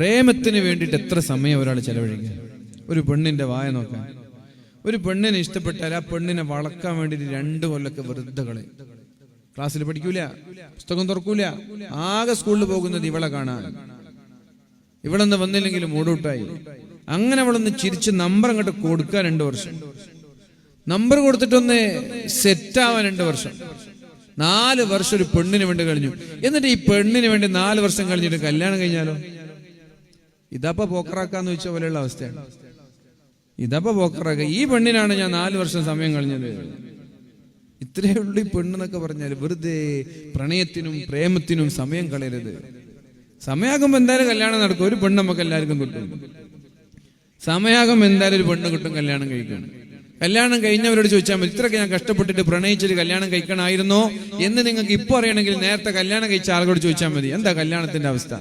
പ്രേമത്തിന് വേണ്ടിയിട്ട് എത്ര സമയം ഒരാൾ ചെലവഴിക്കുക? ഒരു പെണ്ണിന്റെ വായ നോക്കാൻ. ഒരു പെണ്ണിനെ ഇഷ്ടപ്പെട്ടാൽ ആ പെണ്ണിനെ വളക്കാൻ വേണ്ടിയിട്ട് രണ്ട് കൊല്ലൊക്കെ വെറുതെ കളി ക്ലാസ്സിൽ പഠിക്കൂല പുസ്തകം തുറക്കൂല ആകെ സ്കൂളിൽ പോകുന്നത് ഇവളെ കാണാൻ. ഇവളൊന്ന് വന്നില്ലെങ്കിൽ മൂടൂട്ടായി. അങ്ങനെ അവളൊന്ന് ചിരിച്ച് നമ്പർ അങ്ങോട്ട് കൊടുക്കാൻ രണ്ട് വർഷം. നമ്പർ കൊടുത്തിട്ടൊന്ന് സെറ്റ് ആവാൻ രണ്ട് വർഷം. നാല് വർഷം ഒരു പെണ്ണിന് വേണ്ടി കഴിഞ്ഞു. എന്നിട്ട് ഈ പെണ്ണിന് വേണ്ടി നാല് വർഷം കഴിഞ്ഞിട്ട് കല്യാണം കഴിഞ്ഞാലോ? ഇതപ്പോ പോക്കറാക്കാന്ന് വെച്ച പോലെയുള്ള അവസ്ഥയാണ്. ഇതപ്പോ പോക്കറാക്ക. ഈ പെണ്ണിനാണ് ഞാൻ നാല് വർഷം സമയം കഴിഞ്ഞത് ഇത്രയേ ഉള്ളൂ ഈ പെണ്ണെന്നൊക്കെ പറഞ്ഞാൽ വെറുതെ പ്രണയത്തിനും പ്രേമത്തിനും സമയം കളയരുത്. സമയാകുമ്പോ എന്തായാലും കല്യാണം നടക്കും. ഒരു പെണ്ണ് നമുക്ക് എല്ലാവർക്കും കിട്ടും. സമയാകുമ്പോ എന്തായാലും ഒരു പെണ്ണ് കിട്ടും കല്യാണം കഴിക്കണം കല്യാണം കഴിഞ്ഞവരോട് ചോദിച്ചാൽ മതി ഇത്രയൊക്കെ ഞാൻ കഷ്ടപ്പെട്ടിട്ട് പ്രണയിച്ചിട്ട് കല്യാണം കഴിക്കണമായിരുന്നോ? എന്ന് നിങ്ങൾക്ക് ഇപ്പൊ അറിയണമെങ്കിൽ നേരത്തെ കല്യാണം കഴിച്ച ആളുകളോട് ചോദിച്ചാൽ മതി എന്താ കല്യാണത്തിന്റെ അവസ്ഥ?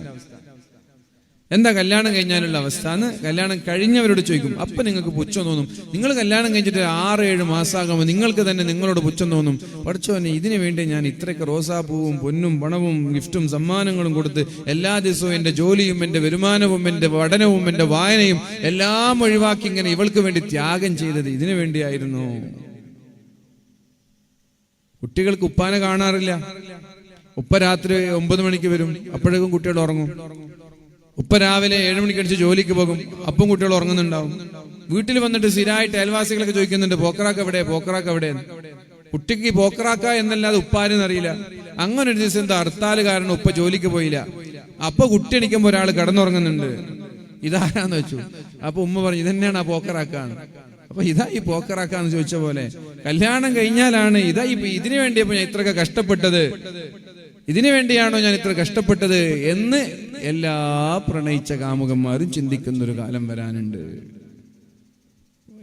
എന്താ കല്യാണം കഴിഞ്ഞാലുള്ള അവസ്ഥ എന്ന് കല്യാണം കഴിഞ്ഞവരോട് ചോദിക്കും. അപ്പൊ നിങ്ങൾക്ക് പുച്ഛം തോന്നും. നിങ്ങൾ കല്യാണം കഴിഞ്ഞിട്ട് ആറ് ഏഴ് മാസമാകുമ്പോൾ നിങ്ങൾക്ക് തന്നെ നിങ്ങളോട് പുച്ഛം തോന്നും. പഠിച്ചോനെ ഇതിനു വേണ്ടി ഞാൻ ഇത്രയൊക്കെ റോസാപ്പൂവും പൊന്നും പണവും ഗിഫ്റ്റും സമ്മാനങ്ങളും കൊടുത്ത് എല്ലാ ദിവസവും എന്റെ ജോലിയും എന്റെ വരുമാനവും എന്റെ പഠനവും എന്റെ വായനയും എല്ലാം ഒഴിവാക്കി ഇങ്ങനെ ഇവൾക്ക് വേണ്ടി ത്യാഗം ചെയ്തത് ഇതിനു വേണ്ടിയായിരുന്നു. കുട്ടികൾക്ക് ഉപ്പാനെ കാണാറില്ല. ഉപ്പ രാത്രി ഒമ്പത് മണിക്ക് വരും. അപ്പോഴേക്കും കുട്ടികൾ ഉറങ്ങും. ഉപ്പ രാവിലെ ഏഴ് മണിക്ക് അടിച്ച് ജോലിക്ക് പോകും. അപ്പം കുട്ടികൾ ഉറങ്ങുന്നുണ്ടാവും. വീട്ടിൽ വന്നിട്ട് സ്ഥിരമായിട്ട് അയൽവാസികളൊക്കെ ചോദിക്കുന്നുണ്ട് പോക്കറാക്ക എവിടെ പോക്കറാക്ക എവിടെ കുട്ടിക്ക് പോക്കറാക്ക എന്നല്ലാതെ ഉപ്പാരെന്ന് അറിയില്ല. അങ്ങനെ ഒരു ദിവസം എന്താ ഹർത്താൽ കാരണം ഉപ്പ ജോലിക്ക് പോയില്ല. അപ്പൊ കുട്ടി എണിക്കുമ്പോ ഒരാൾ കിടന്നുറങ്ങുന്നുണ്ട്. ഇതാരാന്ന് വെച്ചു? അപ്പൊ ഉമ്മ പറഞ്ഞു ഇതന്നെയാണ് ആ പോക്കറാക്കാണ് അപ്പൊ ഇതാ ഈ പോക്കറാക്കാന്ന് ചോദിച്ച പോലെ കല്യാണം കഴിഞ്ഞാലാണ് ഇതാ ഈ ഇതിനു വേണ്ടിയപ്പോ ഞാൻ ഇത്രയൊക്കെ കഷ്ടപ്പെട്ടത്. ഇതിനു വേണ്ടിയാണോ ഞാൻ ഇത്ര കഷ്ടപ്പെട്ടത്? എന്ന് എല്ലാ പ്രണയിച്ച കാമുകന്മാരും ചിന്തിക്കുന്ന ഒരു കാലം വരാനുണ്ട്.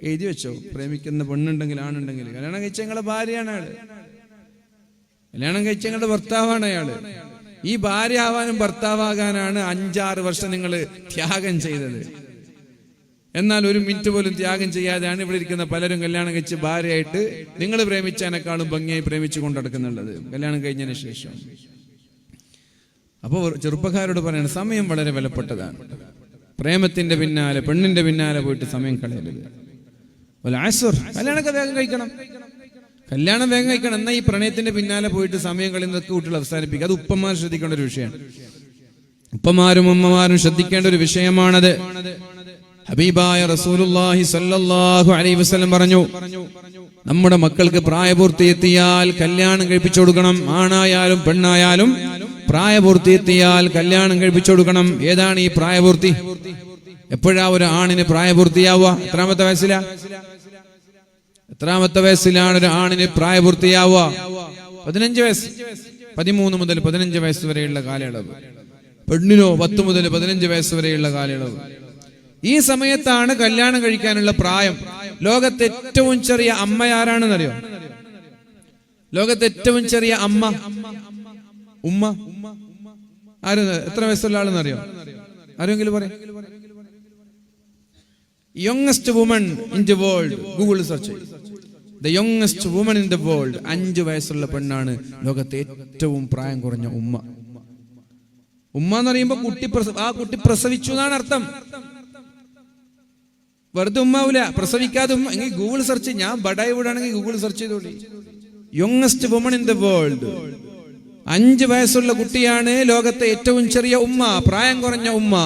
എഴുതി വെച്ചോ. പ്രേമിക്കുന്ന പെണ്ണുണ്ടെങ്കിൽ ആണുണ്ടെങ്കിൽ. കല്യാണം കഴിച്ച ഞങ്ങളുടെ ഭാര്യയാണ് അയാൾ. കല്യാണം കഴിച്ച ഞങ്ങളുടെ ഭർത്താവാണ് അയാൾ. ഈ ഭാര്യ ആവാനും ഭർത്താവാകാനാണ് അഞ്ചാറ് വർഷം നിങ്ങൾ ത്യാഗം ചെയ്തത്. എന്നാൽ ഒരു മിനിറ്റ് പോലും ത്യാഗം ചെയ്യാതെയാണ് ഇവിടെ ഇരിക്കുന്ന പലരും കല്യാണം കഴിച്ച് ഭാര്യയായിട്ട് നിങ്ങൾ പ്രേമിച്ചതിനേക്കാളും ഭംഗിയായി പ്രേമിച്ചു കൊണ്ടടക്കുന്നുള്ളത് കല്യാണം കഴിഞ്ഞതിന് ശേഷം. അപ്പോൾ ചെറുപ്പക്കാരോട് പറയണം സമയം വളരെ വിലപ്പെട്ടതാണ്. പ്രേമത്തിന്റെ പിന്നാലെ പെണ്ണിന്റെ പിന്നാലെ പോയിട്ട് സമയം കളയരുത്. കല്യാണമൊക്കെ വേഗം കഴിക്കണം. കല്യാണം വേഗം കഴിക്കണം. എന്നാൽ ഈ പ്രണയത്തിന്റെ പിന്നാലെ പോയിട്ട് സമയം കളയുന്നതൊക്കെ കുട്ടികൾ അവസാനിപ്പിക്കുക അത് ഉപ്പന്മാർ ശ്രദ്ധിക്കേണ്ട ഒരു വിഷയമാണ്. ഉപ്പമാരും ഉമ്മമാരും ശ്രദ്ധിക്കേണ്ട ഒരു വിഷയമാണത്. ഹബീബായ റസൂലുള്ളാഹി സല്ലല്ലാഹു അലൈഹി വസല്ലം പറഞ്ഞു നമ്മുടെ മക്കൾക്ക് പ്രായപൂർത്തി എത്തിയാൽ കല്യാണം കഴിപ്പിച്ചു കൊടുക്കണം. ആണായാലും പെണ്ണായാലും പ്രായപൂർത്തി എത്തിയാൽ കല്യാണം കഴിപ്പിച്ചു കൊടുക്കണം. ഏതാണ് ഈ പ്രായപൂർത്തി? എപ്പോഴാ ഒരു ആണിന് പ്രായപൂർത്തിയാവുക? എത്രാമത്തെ വയസ്സിലാ? എത്രാമത്തെ വയസ്സിലാണ് ഒരു ആണിന് പ്രായപൂർത്തിയാവുക? പതിനഞ്ച് വയസ്സ്. പതിമൂന്ന് മുതൽ പതിനഞ്ച് വയസ്സ് വരെയുള്ള കാലയളവ്. പെണ്ണിനോ പത്ത് മുതൽ പതിനഞ്ച് വയസ്സ് വരെയുള്ള കാലയളവ്. ഈ സമയത്താണ് കല്യാണം കഴിക്കാനുള്ള പ്രായം. ലോകത്തെ ഏറ്റവും ചെറിയ അമ്മ ആരാണെന്നറിയോ ലോകത്തെ ഏറ്റവും ചെറിയ അമ്മ. ഉമ്മ? ആര് എത്ര വയസ്സുള്ള ആളെന്ന് അറിയോ? ആരെങ്കിലും പറയാം. Youngest woman in the world Google search the youngest woman in the world അഞ്ച് വയസ്സുള്ള പെണ്ണാണ് ലോകത്തെ ഏറ്റവും പ്രായം കുറഞ്ഞ ഉമ്മ. ഉമ്മ എന്ന് പറയുമ്പോ കുട്ടി ആ കുട്ടി പ്രസവിച്ചു എന്നാണ് അർത്ഥം. വെറുതെ ഉമ്മാവൂല. പ്രസവിക്കാതെ ഉമ്മ എങ്കിൽ ഗൂഗിൾ സെർച്ച് ഞാൻ ബഡായി വീടാണെങ്കിൽ Google search ചെയ്തോളി. Youngest woman in the world അഞ്ച് വയസ്സുള്ള കുട്ടിയാണ് ലോകത്തെ ഏറ്റവും ചെറിയ ഉമ്മ പ്രായം കുറഞ്ഞ ഉമ്മ.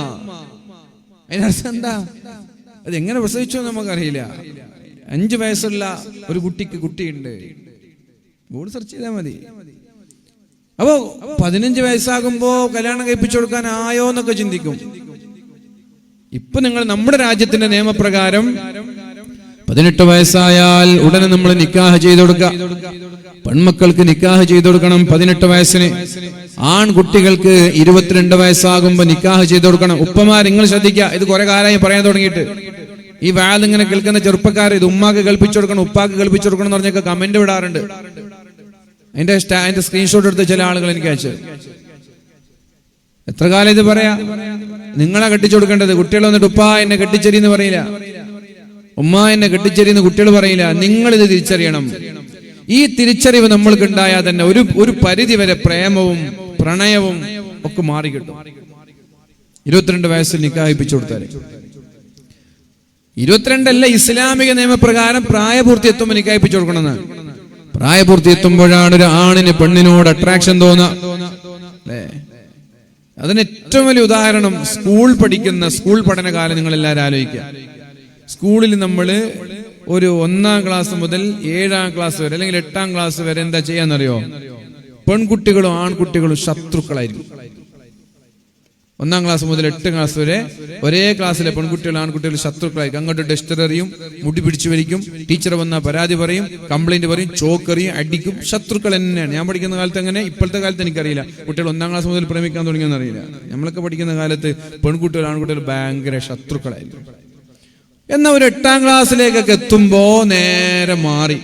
അതിനർത്ഥം എന്താ? അത് എങ്ങനെ പ്രസവിച്ചു നമുക്കറിയില്ല. അഞ്ച് വയസ്സുള്ള ഒരു കുട്ടിക്ക് കുട്ടിയുണ്ട്. ഗൂഗിൾ സെർച്ച് ചെയ്താൽ മതി. അപ്പോ പതിനഞ്ച് വയസ്സാകുമ്പോ കല്യാണം കഴിപ്പിച്ചു കൊടുക്കാൻ ആയോ എന്നൊക്കെ ചിന്തിക്കും. ഇപ്പൊ നിങ്ങൾ നമ്മുടെ രാജ്യത്തിന്റെ നിയമപ്രകാരം പതിനെട്ട് വയസ്സായാൽ ഉടനെ നമ്മൾ നിക്കാഹ് ചെയ്തു കൊടുക്കുക പെൺമക്കൾക്ക് നിക്കാഹ് ചെയ്തു കൊടുക്കണം പതിനെട്ട് വയസ്സിന്. ആൺകുട്ടികൾക്ക് ഇരുപത്തിരണ്ട് വയസ്സാകുമ്പോ നിക്കാഹ് ചെയ്തു കൊടുക്കണം. ഉപ്പമാർ നിങ്ങൾ ശ്രദ്ധിക്കുക ഇത് കുറെ കാലമായി പറയാൻ തുടങ്ങിയിട്ട്. ഈ വാൽ ഇങ്ങനെ കേൾക്കുന്ന ചെറുപ്പക്കാർ ഇത് ഉമ്മാക്ക് കൽപ്പിച്ചു കൊടുക്കണം ഉപ്പാക്ക് കൽപ്പിച്ചു കൊടുക്കണം എന്ന് പറഞ്ഞൊക്കെ കമന്റ് വിടാറുണ്ട് അതിന്റെ അതിന്റെ സ്ക്രീൻഷോട്ട് എടുത്ത് ചില ആളുകൾ എനിക്ക് അയച്ചു. എത്ര കാലം ഇത് പറയാ? നിങ്ങളെ കെട്ടിച്ചു കൊടുക്കേണ്ടത്. കുട്ടികൾ വന്നിട്ട് ഉപ്പ എന്നെ കെട്ടിച്ചെരി എന്ന് പറയില്ല. ഉമ്മ എന്നെ കെട്ടിച്ചെറിയെന്ന് കുട്ടികൾ പറയില്ല നിങ്ങൾ ഇത് തിരിച്ചറിയണം. ഈ തിരിച്ചറിവ് നമ്മൾക്ക് ഉണ്ടായാൽ തന്നെ ഒരു ഒരു പരിധി വരെ പ്രേമവും പ്രണയവും ഒക്കെ മാറിക്കിട്ടും ഇരുപത്തിരണ്ട് വയസ്സിൽ നിക്കാഹിപ്പിച്ചു കൊടുത്താൽ ഇരുപത്തിരണ്ടല്ല ഇസ്ലാമിക നിയമപ്രകാരം പ്രായപൂർത്തി എത്തുമ്പോൾ നിക്കാഹിപ്പിച്ചു കൊടുക്കണമെന്ന്. പ്രായപൂർത്തി എത്തുമ്പോഴാണ് ഒരു ആണിന് പെണ്ണിനോട് അട്രാക്ഷൻ തോന്നുക. അതിന് ഏറ്റവും വലിയ ഉദാഹരണം സ്കൂൾ പഠിക്കുന്ന സ്കൂൾ പഠനകാലം നിങ്ങൾ എല്ലാവരും ആലോചിക്കുക. സ്കൂളിൽ നമ്മൾ ഒരു ഒന്നാം ക്ലാസ് മുതൽ ഏഴാം ക്ലാസ് വരെ അല്ലെങ്കിൽ എട്ടാം ക്ലാസ് വരെ എന്താ ചെയ്യാന്നറിയോ? പെൺകുട്ടികളും ആൺകുട്ടികളും ശത്രുക്കളായിരിക്കും. ഒന്നാം ക്ലാസ് മുതൽ എട്ട് ക്ലാസ് വരെ ഒരേ ക്ലാസ്സിലെ പെൺകുട്ടികൾ ആൺകുട്ടികൾ ശത്രുക്കളായിരിക്കും. അങ്ങോട്ട് ഡസ്റ്റർ എറിയും മുടി പിടിച്ചു വരിക്കും ടീച്ചർ വന്നാൽ പരാതി പറയും കംപ്ലൈന്റ് പറയും ചോക്കെറിയും അടിക്കും. ശത്രുക്കൾ തന്നെയാണ്. ഞാൻ പഠിക്കുന്ന കാലത്ത് അങ്ങനെ ഇപ്പോഴത്തെ കാലത്ത് എനിക്കറിയില്ല. കുട്ടികൾ ഒന്നാം ക്ലാസ് മുതൽ പ്രേമിക്കാൻ തുടങ്ങിയെന്ന് അറിയില്ല. നമ്മളൊക്കെ പഠിക്കുന്ന കാലത്ത് പെൺകുട്ടികൾ ആൺകുട്ടികൾ ഭയങ്കര ശത്രുക്കളായിരിക്കും. എന്നാൽ ഒരു എട്ടാം ക്ലാസ്സിലേക്കൊക്കെ എത്തുമ്പോ നേരെ മാറി.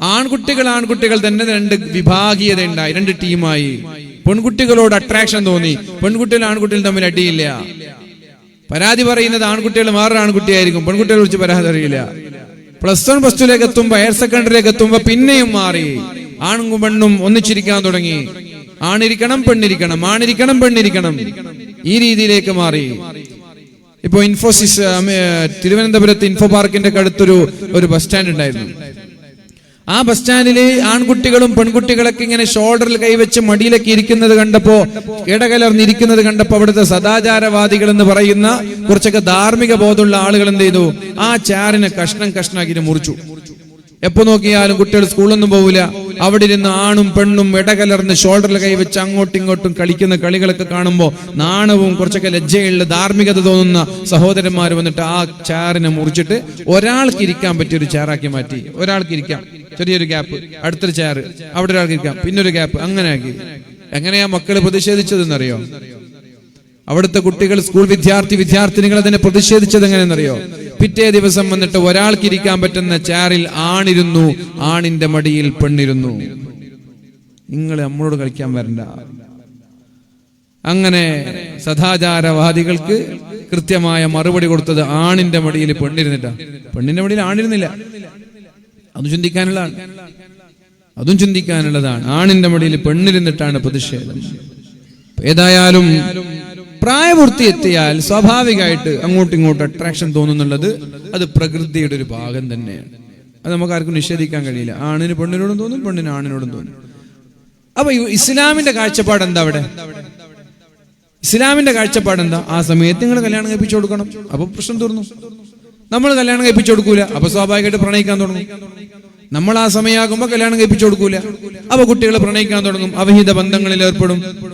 ആൺകുട്ടികൾ ആൺകുട്ടികൾ തന്നെ രണ്ട് വിഭാഗീയത ഉണ്ടായി രണ്ട് ടീമായി. പെൺകുട്ടികളോട് അട്രാക്ഷൻ തോന്നി. പെൺകുട്ടികൾ ആൺകുട്ടികൾ തമ്മിൽ അടിയില്ല. പരാതി പറയുന്നത് ആൺകുട്ടികൾ വേറൊരു ആൺകുട്ടിയായിരിക്കും. പെൺകുട്ടികളെ കുറിച്ച് പരാതി അറിയില്ല. പ്ലസ് വൺ പ്ലസ് ടുലേക്ക് എത്തുമ്പോ ഹയർ സെക്കൻഡറിയിലേക്ക് എത്തുമ്പോ പിന്നെയും മാറി. ആണും പെണ്ണും ഒന്നിച്ചിരിക്കാൻ തുടങ്ങി. ആണിരിക്കണം പെണ്ണിരിക്കണം ആണിരിക്കണം പെണ്ണിരിക്കണം. ഈ രീതിയിലേക്ക് മാറി. ഇപ്പോ ഇൻഫോസിസ് തിരുവനന്തപുരത്ത് ഇൻഫോ പാർക്കിന്റെ അടുത്തൊരു ഒരു ബസ് സ്റ്റാൻഡ് ഉണ്ടായിരുന്നു. ആ ബസ് സ്റ്റാൻഡിൽ ആൺകുട്ടികളും പെൺകുട്ടികളൊക്കെ ഇങ്ങനെ ഷോൾഡറിൽ കൈവച്ച് മടിയിലൊക്കെ ഇരിക്കുന്നത് കണ്ടപ്പോ ഇടകലർന്നിരിക്കുന്നത് കണ്ടപ്പോ അവിടുത്തെ സദാചാരവാദികൾ എന്ന് പറയുന്ന കുറച്ചൊക്കെ ധാർമ്മിക ബോധമുള്ള ആളുകൾ എന്ത് ചെയ്തു? ആ ചാറിനെ കഷ്ണം കഷ്ണാക്കി മുറിച്ചു. എപ്പോ നോക്കിയാലും കുട്ടികൾ സ്കൂളൊന്നും പോവില്ല. അവിടെ ഇരുന്ന് ആണും പെണ്ണും ഇടകലർന്ന് ഷോൾഡറിൽ കൈവച്ച് അങ്ങോട്ടും ഇങ്ങോട്ടും കളിക്കുന്ന കളികളൊക്കെ കാണുമ്പോൾ നാണവും കുറച്ചൊക്കെ ലജ്ജയുള്ള ധാർമ്മികത തോന്നുന്ന സഹോദരന്മാർ വന്നിട്ട് ആ ചാറിനെ മുറിച്ചിട്ട് ഒരാൾക്ക് ഇരിക്കാൻ പറ്റിയ ഒരു ചാറാക്കി മാറ്റി. ഒരാൾക്ക് ഇരിക്കാം. ചെറിയൊരു ഗ്യാപ്പ് അടുത്തൊരു ചാറ് അവിടെ ഒരാൾക്ക് ഇരിക്കാം. പിന്നൊരു ഗ്യാപ്പ് അങ്ങനെ ആക്കി. എങ്ങനെയാ മക്കൾ പ്രതിഷേധിച്ചതെന്നറിയോ? അവിടുത്തെ കുട്ടികൾ സ്കൂൾ വിദ്യാർത്ഥി വിദ്യാർത്ഥിനികൾ അതിനെ പ്രതിഷേധിച്ചത് എങ്ങനെയെന്നറിയോ പിറ്റേ ദിവസം വന്നിട്ട് ഒരാൾക്ക് ഇരിക്കാൻ പറ്റുന്ന ചാറിൽ ആണിരുന്നു. ആണിന്റെ മടിയിൽ പെണ്ണിരുന്നു. നിങ്ങൾ നമ്മളോട് കളിക്കാൻ വരണ്ട. അങ്ങനെ സദാചാരവാദികൾക്ക് കൃത്യമായ മറുപടി കൊടുത്തത് ആണിന്റെ മടിയിൽ പെണ്ണിരുന്നിട്ടാ. പെണ്ണിന്റെ മടിയിൽ ആണിരുന്നില്ല. അതും ചിന്തിക്കാനുള്ളതാണ്. അതും ചിന്തിക്കാനുള്ളതാണ്. ആണിന്റെ മടിയിൽ പെണ്ണിരുന്നിട്ടാണ് പ്രതിഷേധം. ഏതായാലും പ്രായപൂർത്തി എത്തിയാൽ സ്വാഭാവികമായിട്ട് അങ്ങോട്ടും ഇങ്ങോട്ടും അട്രാക്ഷൻ തോന്നുന്നുള്ളത് അത് പ്രകൃതിയുടെ ഒരു ഭാഗം തന്നെയാണ്. അത് നമുക്ക് ആർക്കും നിഷേധിക്കാൻ കഴിയില്ല. ആണിന് പെണ്ണിനോടും തോന്നും പെണ്ണിന് ആണിനോടും തോന്നും. അപ്പൊ ഇസ്ലാമിന്റെ കാഴ്ചപ്പാട് എന്താ അവിടെ? ഇസ്ലാമിന്റെ കാഴ്ചപ്പാട് എന്താ ആ സമയത്ത് നിങ്ങൾ കല്യാണം കഴിപ്പിച്ചു കൊടുക്കണം. അപ്പൊ പ്രശ്നം തീർന്നു. നമ്മൾ കല്യാണം കഴിപ്പിച്ചു കൊടുക്കൂല. അപ്പൊ സ്വാഭാവികമായിട്ട് പ്രണയിക്കാൻ തുടങ്ങും. നമ്മൾ ആ സമയമാകുമ്പോ കല്യാണം കഴിപ്പിച്ചു കൊടുക്കൂല. അപ്പൊ കുട്ടികൾ പ്രണയിക്കാൻ തുടങ്ങും. അവഹിത ബന്ധങ്ങളിൽ ഏർപ്പെടും.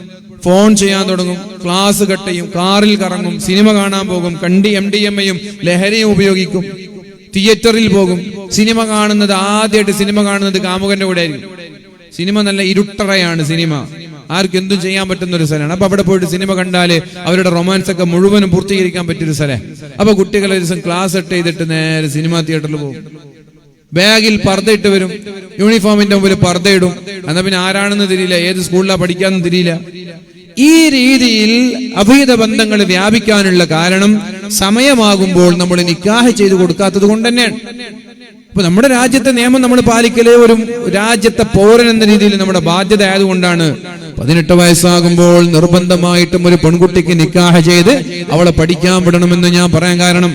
ഫോൺ ചെയ്യാൻ തുടങ്ങും ക്ലാസ് കട്ടയും കാറിൽ കറങ്ങും സിനിമ കാണാൻ പോകും കണ്ടി എം ഡി എം എയും ലഹരിയും ഉപയോഗിക്കും തിയേറ്ററിൽ പോകും. സിനിമ കാണുന്നത് ആദ്യമായിട്ട് സിനിമ കാണുന്നത് കാമുകന്റെ കൂടെ ആയിരിക്കും. സിനിമ നല്ല ഇരുട്ടറയാണ് സിനിമ ആർക്കും എന്തും ചെയ്യാൻ പറ്റുന്ന ഒരു സ്ഥലമാണ്. അപ്പൊ അവിടെ പോയിട്ട് സിനിമ കണ്ടാൽ അവരുടെ റൊമാൻസ് ഒക്കെ മുഴുവനും പൂർത്തീകരിക്കാൻ പറ്റിയൊരു സ്ഥലം. അപ്പൊ കുട്ടികൾ ഒരു ദിവസം ക്ലാസ് കട്ട് ചെയ്തിട്ട് നേരെ സിനിമ തിയേറ്ററിൽ പോകും. ബാഗിൽ പർദ്ദയിട്ട് വരും. യൂണിഫോമിന്റെ മുമ്പിൽ പർദ്ദയിടും എന്നാ പിന്നെ ആരാണെന്ന് തിരിയില്ല. ഏത് സ്കൂളിലാണ് പഠിക്കാന്ന് തിരിയില്ല. ഈ രീതിയിൽ അഭീത ബന്ധങ്ങൾ വ്യാപിക്കാനുള്ള കാരണം സമയമാകുമ്പോൾ നമ്മൾ നിക്കാഹ് ചെയ്തു കൊടുക്കാത്തത് കൊണ്ട് തന്നെയാണ്. അപ്പൊ നമ്മുടെ രാജ്യത്തെ നിയമം നമ്മൾ പാലിക്കലേ ഒരു രാജ്യത്തെ പൗരൻ എന്ന രീതിയിൽ നമ്മുടെ ബാധ്യത ആയതുകൊണ്ടാണ് പതിനെട്ട് വയസ്സാകുമ്പോൾ നിർബന്ധമായിട്ടും ഒരു പെൺകുട്ടിക്ക് നിക്കാഹ ചെയ്ത് അവളെ പഠിക്കാൻ വിടണമെന്ന് ഞാൻ പറയാൻ കാരണം